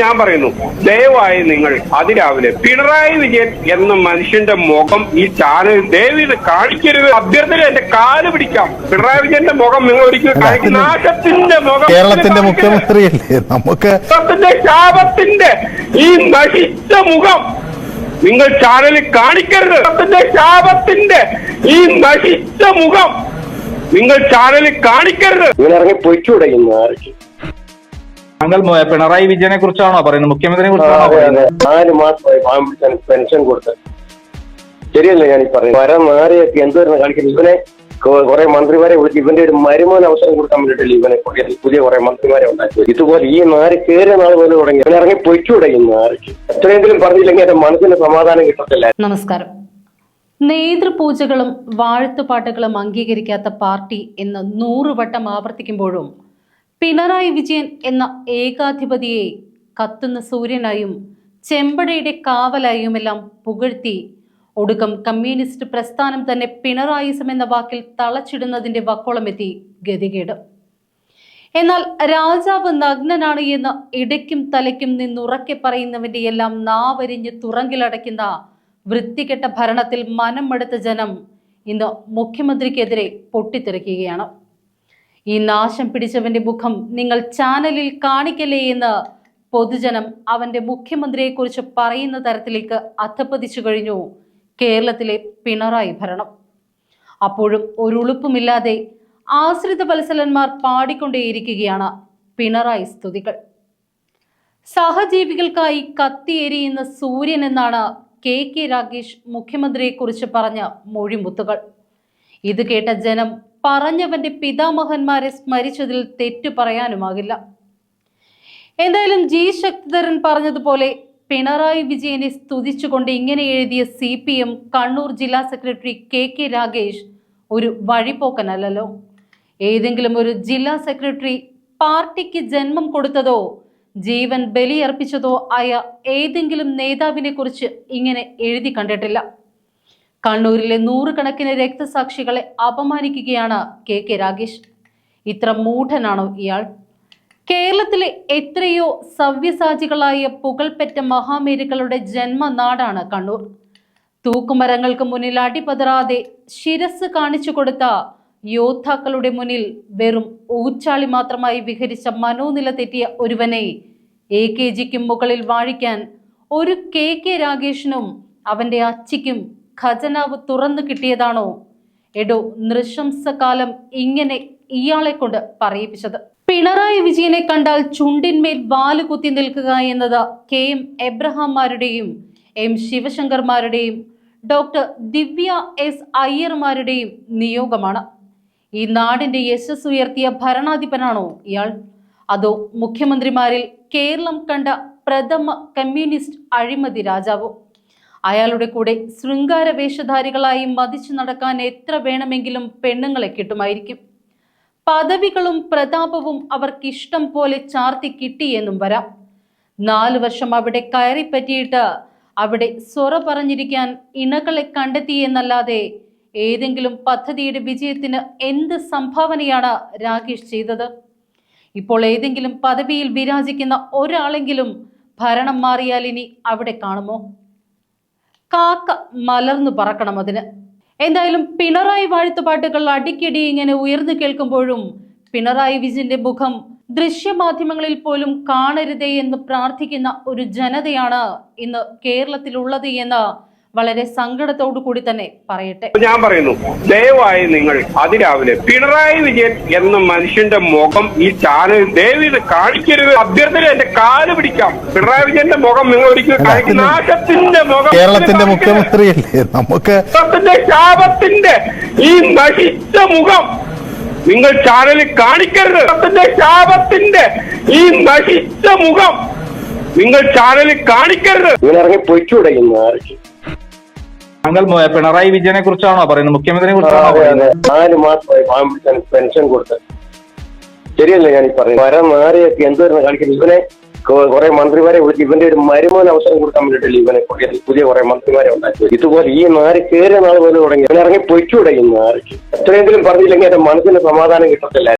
ഞാൻ പറയുന്നു ദയവായി നിങ്ങൾ അതിരാവിലെ പിണറായി വിജയൻ എന്ന മനുഷ്യന്റെ മുഖം ഈ ചാനൽ ദയവീത് കാണിക്കരുത്. അഭ്യർത്ഥന എന്റെ കാൽ പിടിക്കാം. പിണറായി വിജയന്റെ മുഖം നിങ്ങൾ ഒരിക്കലും നാശത്തിന്റെ മുഖം കേരളത്തിന്റെ മുഖ്യമന്ത്രി മുഖ്യമന്ത്രിയല്ലേ? നമുക്ക് ശാപത്തിന്റെ ഈ നശിച്ച മുഖം നിങ്ങൾ ചാനലിൽ കാണിക്കരുത്. ശാപത്തിന്റെ ഈ നശിച്ച മുഖം നിങ്ങൾ ചാനലിൽ കാണിക്കരുത്. ഇങ്ങനെ ഇറങ്ങി പൊയ്ക്കൂടെ ഇന്ന് ആർക്ക് താങ്കൾ പിണറായി വിജയനെ കുറിച്ചാണോ പറയുന്നത്? മുഖ്യമന്ത്രിയെ കുറിച്ചാണോ പറയുന്നത്. നാല് മാസമായി പെൻഷൻ കൊടുത്ത്. ശരിയല്ലേ ഞാൻ ഈ പറയുന്നത്? വരം നാരെയൊക്കെ എന്തുവരുന്ന കാണിക്കുന്നത്? ഇവനെ കുറെ മന്ത്രിമാരെ വിളിച്ച് ഇവന്റെ ഒരു മരുമോന് അവസരം കൊടുക്കാൻ വേണ്ടിയിട്ടില്ല ഇവനെ പുതിയ പുതിയ കുറെ മന്ത്രിമാരെ ഉണ്ടാക്കി ഇതുപോലെ ഈ നാര് കയറിയ നാൾ പോലെ തുടങ്ങി. ഇവനെ ഇറങ്ങി പൊയ്ക്കൂടെ ആർക്ക് എത്രയെങ്കിലും പറഞ്ഞില്ലെങ്കിൽ എന്റെ മനസ്സിന് സമാധാനം കിട്ടത്തില്ല. നമസ്കാരം. നേതൃപൂജകളും വാഴ്ത്തുപാട്ടുകളും അംഗീകരിക്കാത്ത പാർട്ടി എന്ന് നൂറുവട്ടം ആവർത്തിക്കുമ്പോഴും പിണറായി വിജയൻ എന്ന ഏകാധിപതിയെ കത്തുന്ന സൂര്യനായും ചെമ്പടയുടെ കാവലായുമെല്ലാം പുകഴ്ത്തി. ഒടുക്കം കമ്മ്യൂണിസ്റ്റ് പ്രസ്ഥാനം തന്നെ പിണറായിസം എന്ന വാക്കിൽ തളച്ചിടുന്നതിന്റെ വക്കോളമെത്തി ഗതികേട്. എന്നാൽ രാജാവ് നഗ്നനാണ് എന്ന് ഇടയ്ക്കും തലയ്ക്കും നിന്നുറക്കെ പറയുന്നവന്റെ എല്ലാം നാവരിഞ്ഞ് തുറങ്കിലടയ്ക്കുന്ന വൃത്തികെട്ട ഭരണത്തിൽ മനം മടുത്ത ജനം ഇന്ന് മുഖ്യമന്ത്രിക്കെതിരെ പൊട്ടിത്തെറിക്കുകയാണ്. ഈ നാശം പിടിച്ചവന്റെ മുഖം നിങ്ങൾ ചാനലിൽ കാണിക്കലേ എന്ന് പൊതുജനം അവന്റെ മുഖ്യമന്ത്രിയെക്കുറിച്ച് പറയുന്ന തരത്തിലേക്ക് അധപ്പതിച്ചു കഴിഞ്ഞു. കേരളത്തിലെ പിണറായി ഭരണം. അപ്പോഴും ഒരു ഉളുപ്പുമില്ലാതെ ആശ്രിത വത്സലന്മാർ പാടിക്കൊണ്ടേയിരിക്കുകയാണ് പിണറായി സ്തുതികൾ. സഹജീവികൾക്കായി കത്തിയെരിയുന്ന സൂര്യൻ എന്നാണ് കെ കെ രാഗേഷ് മുഖ്യമന്ത്രിയെക്കുറിച്ച് പറഞ്ഞ മൊഴിമുത്തുകൾ. ഇത് കേട്ട ജനം പറഞ്ഞവന്റെ പിതാമഹന്മാരെ സ്മരിച്ചതിൽ തെറ്റു പറയാനുമാകില്ല. എന്തായാലും ജി ശക്തിധരൻ പറഞ്ഞതുപോലെ പിണറായി വിജയനെ സ്തുതിച്ചുകൊണ്ട് ഇങ്ങനെ എഴുതിയ സി പി എം കണ്ണൂർ ജില്ലാ സെക്രട്ടറി കെ കെ രാഗേഷ് ഒരു വഴിപോക്കനല്ലല്ലോ. ഏതെങ്കിലും ഒരു ജില്ലാ സെക്രട്ടറി പാർട്ടിക്ക് ജന്മം കൊടുത്തതോ ജീവൻ ബലിയർപ്പിച്ചതോ ആയ ഏതെങ്കിലും നേതാവിനെ കുറിച്ച് ഇങ്ങനെ എഴുതി കണ്ടിട്ടില്ല. കണ്ണൂരിലെ നൂറുകണക്കിന് രക്തസാക്ഷികളെ അപമാനിക്കുകയാണ് കെ കെ രാഗേഷ് ഇത്ര മൂഢനാണോ ഇയാൾ? കേരളത്തിലെ എത്രയോ സവ്യസാചികളായ പുകൾപെറ്റ മഹാമേരുക്കളുടെ ജന്മനാടാണ് കണ്ണൂർ. തൂക്കുമരങ്ങൾക്ക് മുന്നിൽ അടിപതറാതെ ശിരസ് കാണിച്ചു കൊടുത്ത യോദ്ധാക്കളുടെ മുന്നിൽ വെറും ഊച്ചാളി മാത്രമായി വിഹരിച്ച മനോനില തെറ്റിയ ഒരുവനെ എ കെ ജിക്കും മുകളിൽ വാഴിക്കാൻ ഒരു കെ കെ രാഗേഷിനും അവന്റെ അച്ചിക്കും ഖജനാവ് തുറന്നു കിട്ടിയതാണോ? എടോ നൃശംസകാലം ഇങ്ങനെ ഇയാളെ കൊണ്ട് പറയിപ്പിച്ചത്. പിണറായി വിജയനെ കണ്ടാൽ ചുണ്ടിന്മേൽ വാലുകുത്തി നിൽക്കുക എന്നത് കെ എം എബ്രഹാംമാരുടെയും എം ശിവശങ്കർമാരുടെയും ഡോക്ടർ ദിവ്യ എസ് അയ്യർമാരുടെയും നിയോഗമാണ്. ഈ നാടിന്റെ യശസ് ഉയർത്തിയ ഭരണാധിപനാണോ ഇയാൾ? അതോ മുഖ്യമന്ത്രിമാരിൽ കേരളം കണ്ട പ്രഥമ കമ്മ്യൂണിസ്റ്റ് അഴിമതി രാജാവോ? അയാളുടെ കൂടെ ശൃംഗാര വേഷധാരികളായി മതിച്ചു നടക്കാൻ എത്ര വേണമെങ്കിലും പെണ്ണുങ്ങളെ കിട്ടുമായിരിക്കും. പദവികളും പ്രതാപവും അവർക്ക് ഇഷ്ടം പോലെ ചാർത്തി കിട്ടിയെന്നും വരാം. നാലു വർഷം അവിടെ കയറിപ്പറ്റിയിട്ട് അവിടെ സൊറ പറഞ്ഞിരിക്കാൻ ഇണകളെ കണ്ടെത്തിയെന്നല്ലാതെ ഏതെങ്കിലും പദ്ധതിയുടെ വിജയത്തിന് എന്ത് സംഭാവനയാണ് രാകേഷ് ചെയ്തത്? ഇപ്പോൾ ഏതെങ്കിലും പദവിയിൽ വിരാജിക്കുന്ന ഒരാളെങ്കിലും ഭരണം മാറിയാൽ ഇനി അവിടെ കാണുമോ? കാക്ക മലർന്നു പറക്കണം അതിന്. എന്തായാലും പിണറായി വാഴ്ത്തുപാട്ടുകൾ അടിക്കടി ഇങ്ങനെ ഉയർന്നു കേൾക്കുമ്പോഴും പിണറായി വിജയന്റെ മുഖം ദൃശ്യമാധ്യമങ്ങളിൽ പോലും കാണരുതേ എന്ന് പ്രാർത്ഥിക്കുന്ന ഒരു ജനതയാണ് ഇന്ന് കേരളത്തിലുള്ളത് എന്ന് വളരെ സങ്കടത്തോടു കൂടി തന്നെ പറയട്ടെ. ഞാൻ പറയുന്നു ദയവായി നിങ്ങൾ അതിരാവിലെ പിണറായി വിജയൻ എന്ന മനുഷ്യന്റെ മുഖം ഈ ചാനൽ ദയവീത് കാണിക്കരുത്. അഭ്യർത്ഥന എന്റെ കാൽ പിടിക്കാം. പിണറായി വിജയന്റെ മുഖം നിങ്ങൾ ഒരിക്കലും കാണിക്കുന്ന നാശത്തിന്റെ മുഖം കേരളത്തിന്റെ മുഖ്യമന്ത്രിയല്ലേ? നമുക്ക് ശാപത്തിന്റെ ഈ നശിച്ച മുഖം നിങ്ങൾ ചാനലിൽ കാണിക്കരുത്. ശാപത്തിന്റെ ഈ നശിച്ച മുഖം നിങ്ങൾ ചാനലിൽ കാണിക്കരുത്. ഇങ്ങനെ ഇറങ്ങി പൊയ്ക്കൂടെ ഇന്ന് ആർക്ക് താങ്കൾ പിണറായി വിജയനെ കുറിച്ചാണോ പറയുന്നത്? മുഖ്യമന്ത്രിയെ കുറിച്ചാണോ പറയുന്നത്. നാല് മാസമായി പാമ്പിച്ചാൻ പെൻഷൻ കൊടുത്ത്. ശരിയല്ലേ ഞാൻ ഈ പറയുന്നത്? വരം നാരെയൊക്കെ എന്തുവരുന്ന കാണിക്കുന്നത് ഇവനെ കുറെ മന്ത്രിമാരെ വിളിച്ച് ഇവന്റെ ഒരു മരുമോന് അവസരം കൊടുക്കാൻ വേണ്ടിയിട്ടില്ല ഇവനെ പുതിയ പുതിയ കുറെ മന്ത്രിമാരെ ഉണ്ടാക്കി ഇതുപോലെ ഈ നാര് കയറിയ നാൾ പോലെ തുടങ്ങി. ഇറങ്ങി പൊയ്ക്കൂടെ ഈ ആർക്ക് എത്രയെങ്കിലും പറഞ്ഞില്ലെങ്കിൽ എന്റെ മനസ്സിന് സമാധാനം കിട്ടത്തില്ല.